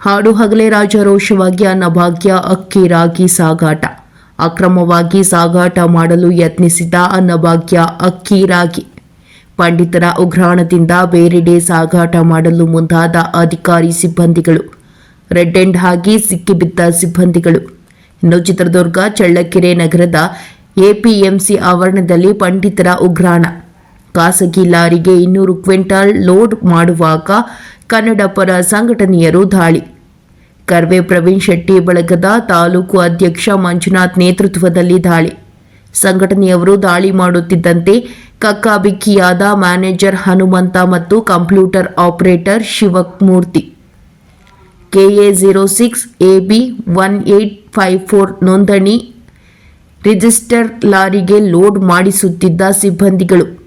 ಹಾಡು ಹಗಲೇ ರಾಜಾರೋಷವಾಗಿ ಅನ್ನಭಾಗ್ಯ ಅಕ್ಕಿ ರಾಗಿ ಸಾಗಾಟ. ಅಕ್ರಮವಾಗಿ ಸಾಗಾಟ ಮಾಡಲು ಯತ್ನಿಸಿದ ಅನ್ನಭಾಗ್ಯ ಅಕ್ಕಿ ರಾಗಿ. ಪಂಡಿತರ ಉಗ್ರಾಣದಿಂದ ಬೇರೆಡೆ ಸಾಗಾಟ ಮಾಡಲು ಮುಂದಾದ ಅಧಿಕಾರಿ ಸಿಬ್ಬಂದಿಗಳು. ರೆಡ್ ಎಂಡ್ ಆಗಿ ಸಿಕ್ಕಿಬಿದ್ದ ಸಿಬ್ಬಂದಿಗಳು. ಇನ್ನು ಚಿತ್ರದುರ್ಗ, ಚಳ್ಳಕೆರೆ ನಗರದ ಎಪಿಎಂಸಿ ಆವರಣದಲ್ಲಿ ಪಂಡಿತರ ಉಗ್ರಾಣ ಖಾಸಗಿ ಲಾರಿಗೆ ಇನ್ನೂರು ಕ್ವಿಂಟಾಲ್ ಲೋಡ್ ಮಾಡುವಾಗ ಕನ್ನಡ ಪರ ಸಂಘಟನೆಯರು ದಾಳಿ. ಕರ್ವೆ ಪ್ರವೀಣ್ ಶೆಟ್ಟಿ ಬಳಗದ ತಾಲೂಕು ಅಧ್ಯಕ್ಷ ಮಂಜುನಾಥ್ ನೇತೃತ್ವದಲ್ಲಿ ದಾಳಿ. ಸಂಘಟನೆಯವರು ದಾಳಿ ಮಾಡುತ್ತಿದ್ದಂತೆ ಕಕ್ಕಾಬಿಕ್ಕಿಯಾದ ಮ್ಯಾನೇಜರ್ ಹನುಮಂತ ಮತ್ತು computer operator Shivamurthy. KA zero six A B one eight five four ನೋಂದಣಿ ರಿಜಿಸ್ಟರ್ ಲಾರಿಗೆ ಲೋಡ್ ಮಾಡಿಸುತ್ತಿದ್ದ ಸಿಬ್ಬಂದಿಗಳು.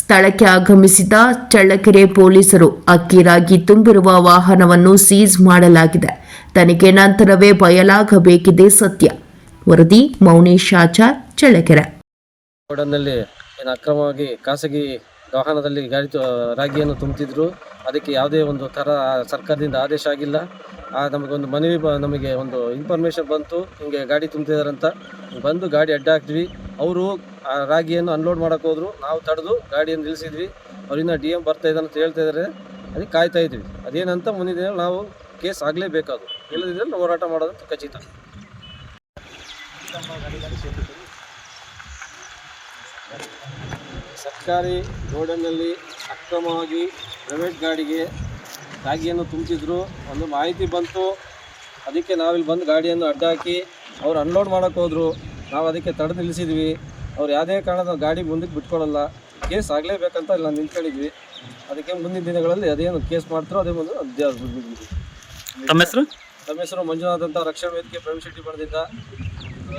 ಸ್ಥಳಕ್ಕೆ ಆಗಮಿಸಿದ ಚಳ್ಳಕೆರೆ ಪೊಲೀಸರು ಅಕ್ಕಿ ರಾಗಿ ತುಂಬಿರುವ ವಾಹನವನ್ನು ಸೀಜ್ ಮಾಡಲಾಗಿದೆ. ತನಿಖೆ ನಂತರವೇ ಬಯಲಾಗಬೇಕಿದೆ ಸತ್ಯ. ವರದಿ ಮೌನೇಶ್ ಆಚಾರ್, ಚಳ್ಳಕೆರೆ. ಏನು ಅಕ್ರಮವಾಗಿ ಖಾಸಗಿ ವಾಹನದಲ್ಲಿ ಗಾಡಿ ರಾಗಿಯನ್ನು ತುಂಬುತ್ತಿದ್ರು ಅದಕ್ಕೆ ಯಾವುದೇ ಒಂದು ಥರ ಸರ್ಕಾರದಿಂದ ಆದೇಶ ಆಗಿಲ್ಲ. ಆ ನಮಗೊಂದು ಮನವಿ ಬ, ನಮಗೆ ಒಂದು ಇನ್ಫಾರ್ಮೇಷನ್ ಬಂತು. ಹಿಂಗೆ ಗಾಡಿ ತುಂಬ್ತಿದ್ದಾರೆ ಅಂತ ಬಂದು ಗಾಡಿ ಅಡ್ಡ ಅವರು ಆ ರಾಗಿಯನ್ನು ಅನ್ಲೋಡ್ ಮಾಡೋಕೆ ಹೋದ್ರು. ನಾವು ತಡೆದು ಗಾಡಿಯನ್ನು ನಿಲ್ಲಿಸಿದ್ವಿ. ಅವರಿಂದ ಡಿ ಎಂ ಬರ್ತಾ ಇದ್ದಾನೆ ಅಂತ ಹೇಳ್ತಾ ಇದ್ದಾರೆ ಅದಕ್ಕೆ ಕಾಯ್ತಾ ಇದ್ವಿ. ಅದೇನಂತ ಮುಂದಿನ ದಿನ ನಾವು ಕೇಸ್ ಆಗಲೇಬೇಕಾದ್ರು. ಇಲ್ಲದಿದ್ದರೆ ಹೋರಾಟ ಮಾಡೋದಂತ ಖಚಿತ. ಸರ್ಕಾರಿ ಗೋಡನ್ನಲ್ಲಿ ಅಕ್ರಮವಾಗಿ ಪ್ರೈವೇಟ್ ಗಾಡಿಗೆ ರಾಗಿಯನ್ನು ತುಂಬಿಸಿದ್ರು. ಒಂದು ಮಾಹಿತಿ ಬಂತು. ಅದಕ್ಕೆ ನಾವಿಲ್ಲಿ ಬಂದು ಗಾಡಿಯನ್ನು ಅಡ್ಡಾಕಿ ಅವ್ರು ಅನ್ಲೋಡ್ ಮಾಡೋಕ್ಕೆ ಹೋದರು. ನಾವು ಅದಕ್ಕೆ ತಡೆದು ನಿಲ್ಲಿಸಿದ್ವಿ. ಅವ್ರು ಯಾವುದೇ ಕಾರಣದ ಗಾಡಿ ಮುಂದಕ್ಕೆ ಬಿಟ್ಕೊಡಲ್ಲ ಕೇಸ್ ಆಗಲೇಬೇಕಂತ ಇಲ್ಲ ನಿಂತ್ಕೊಂಡಿದ್ವಿ. ಅದಕ್ಕೆ ಮುಂದಿನ ದಿನಗಳಲ್ಲಿ ಅದೇನು ಕೇಸ್ ಮಾಡ್ತಾರೋ ಅದೇ ಮುಂದೆ ಅದೇ ತಮ್ಮ ಹೆಸರು? ನಮ್ಮ ಹೆಸರು ಮಂಜುನಾಥ್ ಅಂತ ರಕ್ಷಣಾ ವೇದಿಕೆ ಪ್ರವೀಣ್ ಶೆಟ್ಟಿ ಬಣದಿಂದ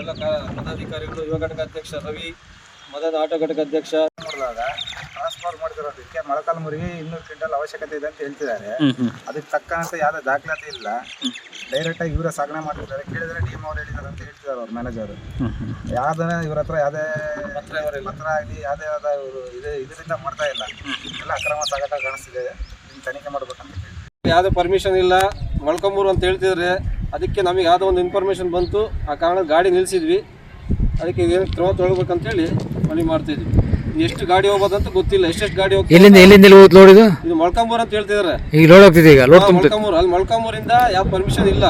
ಎಲ್ಲ ಪದಾಧಿಕಾರಿಗಳು ಯುವ ಘಟಕ ಅಧ್ಯಕ್ಷ ರವಿ ಮದನ ಆಟೋ ಘಟಕ ಅಧ್ಯಕ್ಷ. ಟ್ರಾನ್ಸ್ಫರ್ ಮಾಡ್ತಿರೋದಕ್ಕೆ ಮೊಳಕಾಲ್ಮೂರಿಗೆ ಇನ್ನೂರು ಕ್ವಿಂಟಲ್ ಅವಶ್ಯಕತೆ ಇದೆ ಅಂತ ಹೇಳ್ತಿದ್ದಾರೆ. ಅದಕ್ಕೆ ತಕ್ಕಂತೆ ಯಾವುದೇ ದಾಖಲಾತಿ ಇಲ್ಲ. ಡೈರೆಕ್ಟ್ ಆಗಿ ಇವರ ಸಾಗಣೆ ಮಾಡ್ತಿದ್ದಾರೆ. ಕೇಳಿದ್ರೆ ಟೀಮ್ ಅವ್ರು ಹೇಳಿದ್ದಾರೆ ಅಂತ ಹೇಳ್ತಿದ್ದಾರೆ ಅವ್ರ ಮ್ಯಾನೇಜರ್ ಯಾವ್ದನ್ನ ಇವ್ರ ಹತ್ರ ಯಾವುದೇ ಪತ್ರ ಆಗಲಿ ಯಾವುದೇ ಆದ ಇವರು ಇದು ಇದರಿಂದ ಮಾಡ್ತಾ ಇಲ್ಲ. ಎಲ್ಲ ಅಕ್ರಮ ಸಾಗಾಟ ಕಾಣಿಸ್ತಿದೆ. ಇದನ್ನ ತನಿಖೆ ಮಾಡ್ಬೇಕಂತ ಹೇಳಿ. ಯಾವುದೇ ಪರ್ಮಿಷನ್ ಇಲ್ಲ. ಮೊಳ್ಕೊಂಬೂರು ಅಂತ ಹೇಳ್ತಿದ್ರೆ ಅದಕ್ಕೆ ನಮಗೆ ಯಾವುದೋ ಒಂದು ಇನ್ಫಾರ್ಮೇಷನ್ ಬಂತು. ಆ ಕಾರಣ ಗಾಡಿ ನಿಲ್ಲಿಸಿದ್ವಿ ಅದಕ್ಕೆ ಏನು ಕ್ರಮ ತೊಗೊಳ್ಬೇಕಂತೇಳಿ ಮನವಿ ಮಾಡ್ತಿದ್ವಿ. ಎಷ್ಟು ಗಾಡಿ ಹೋಗೋದಂತ ಗೊತ್ತಿಲ್ಲ. ಎಷ್ಟೆಷ್ಟು ಗಾಡಿ ಹೋಗ್ತದೆ ಎಲ್ಲಿಂದ ಎಲ್ಲಿಂದ ಎಲ್ಲಿ ಹೋದ್ ಲೋಡ್ ಇದು? ಇದು ಮೊಳ್ಕೊಂಬೂರು ಅಂತ ಹೇಳ್ತಿದ್ದಾರೆ ಈಗ ಲೋಡ್ ಹೋಗ್ತಿದೆ ಈಗ ಲೋಡ್ ತುಂಬ ಮೊಳ್ಕೊಂಬೂರು ಅಲ್ಲಿ ಮೊಳ್ಕೊಂಬೂರಿಂದ ಯಾವ ಪರ್ಮಿಷನ್ ಇಲ್ಲ.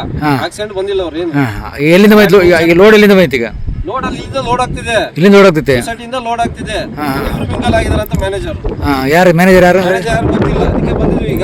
ಆಕ್ಸಿಡೆಂಟ್ ಬಂದಿಲ್ಲ ಅವ್ರು ಏನು. ಎಲ್ಲಿಂದ ಬಂತು ಈಗ ಲೋಡ್ ಎಲ್ಲಿಂದ ಬಂತು ಈಗ? ಲೋಡ್ ಅಲ್ಲಿ ಇಲ್ಲಿಂದ ಲೋಡ್ ಆಗ್ತಿದೆ. ಇಲ್ಲಿಂದ ಲೋಡ್ ಹೋಗ್ತೈತೆ ಇಂದ ಲೋಡ್ ಆಗ್ತಿದೆ. ಇವ್ರು ಮಿಂಗಲ್ ಅಂತ ಮ್ಯಾನೇಜರ್ ಯಾರು ಮ್ಯಾನೇಜರ್ ಯಾರು? ಮ್ಯಾನೇಜರ್ ಯಾರು ಗೊತ್ತಿಲ್ಲ. ಅದಕ್ಕೆ ಬಂದಿದ್ವಿ ಈಗ.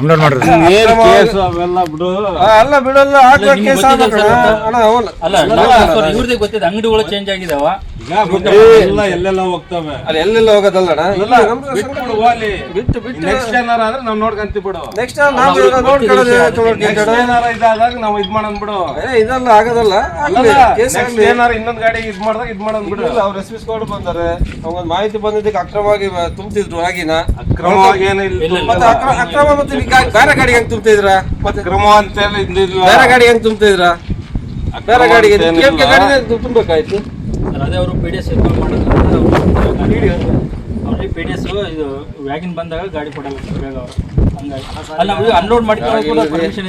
ಕೇಳೋಣ ಅದ್ ಮಾತಾಡೋಣ ಅದೇನು ಅಪ್ಲೋಡ್ ಮಾಡ್ರಿ. ಅಲ್ಲ ಬಿಡಲ್ಲ ಹಾಕುವ ಕೇಸ್. ಅಣ್ಣ, ಅವಲ್ಲ. ಇವ್ರದೇ ಗೊತ್ತಿದೆ. ಅಂಗಡಿಗಳು ಚೇಂಜ್ ಆಗಿದಾವ. ಎಲ್ಲೆಲ್ಲ ಹೋಗ್ತವೆ. ಅಲ್ಲಿ ಎಲ್ಲೆಲ್ಲ ಹೋಗೋದಲ್ಲ ಬಿಟ್ಟು ಬಿಟ್ಟು ನೆಕ್ಸ್ಟ್ ಏನಾರ ಆದ್ರೆ ನಾವ್ ನೋಡ್ಕಂತೀವಿ ಬಿಡು. ನೆಕ್ಸ್ಟ್ ನಾವು ನೋಡ್ಕೊಳ್ಳೋದು ನೆಕ್ಸ್ಟ್ ಏನಾರ ಇದಾದಾಗ ನಾವ್ ಇದ್ ಮಾಡೋಣ ಬಿಡು. ಏ ಇದಲ್ಲ ಆಗೋದಲ್ಲ. ನೆಕ್ಸ್ಟ್ ಏನಾರ ಇನ್ನೊಂದ್ ಗಾಡಿ ಇದ್ ಮಾಡ್ದಾಗ ಇದ್ ಮಾಡೋಣ ಬಿಡು. ಅವ್ರು ಎಸ್ಪಿಸ್ಕೊಂಡು ಬಂದಾರೆ. ಅವಂಗೊಂದು ಮಾಹಿತಿ ಬಂದಿದ್ದಕ್ಕೆ ಅಕ್ರಮವಾಗಿ ತುಂಬ್ತಿದ್ರು ಆಗಿನ ಅಕ್ರಮವಾಗಿ ಏನು ಇಲ್ಲ. ಮತ್ತೆ ಅಕ್ರಮ ಮತ್ತೆ ಬೇರೆ ಗಾಡಿ ಹೆಂಗ್ ತುಂಬ್ತಿದ್ರ ಮತ್ತೆ ಕ್ರಮ ಅಂತ ಬೇರೆ ಗಾಡಿ ಹೆಂಗ್ ತುಂಬ್ತಿದ್ರ ಬೇರೆ ಗಾಡಿಗೆ. KMK ಗಾಡಿನೇ ತುಂಬಬೇಕಾಯ್ತು? ಅದೇ ಅವರು ಪಿ ಡಿ ಎಸ್ ಮಾಡಿದ್ರೆ ಅವ್ರಿಗೆ ಪಿ ಡಿ ಎಸ್ ಇದು ವ್ಯಾಗಿನ್ ಬಂದಾಗ ಗಾಡಿ ಕೊಡಲ್ಲ ಬೇಗ ಅವರು. ಹಂಗಾಗಿ. ಅಲ್ಲ ಅನ್ಲೋಡ್ ಮಾಡಿ ಪರ್ಮಿಷನ್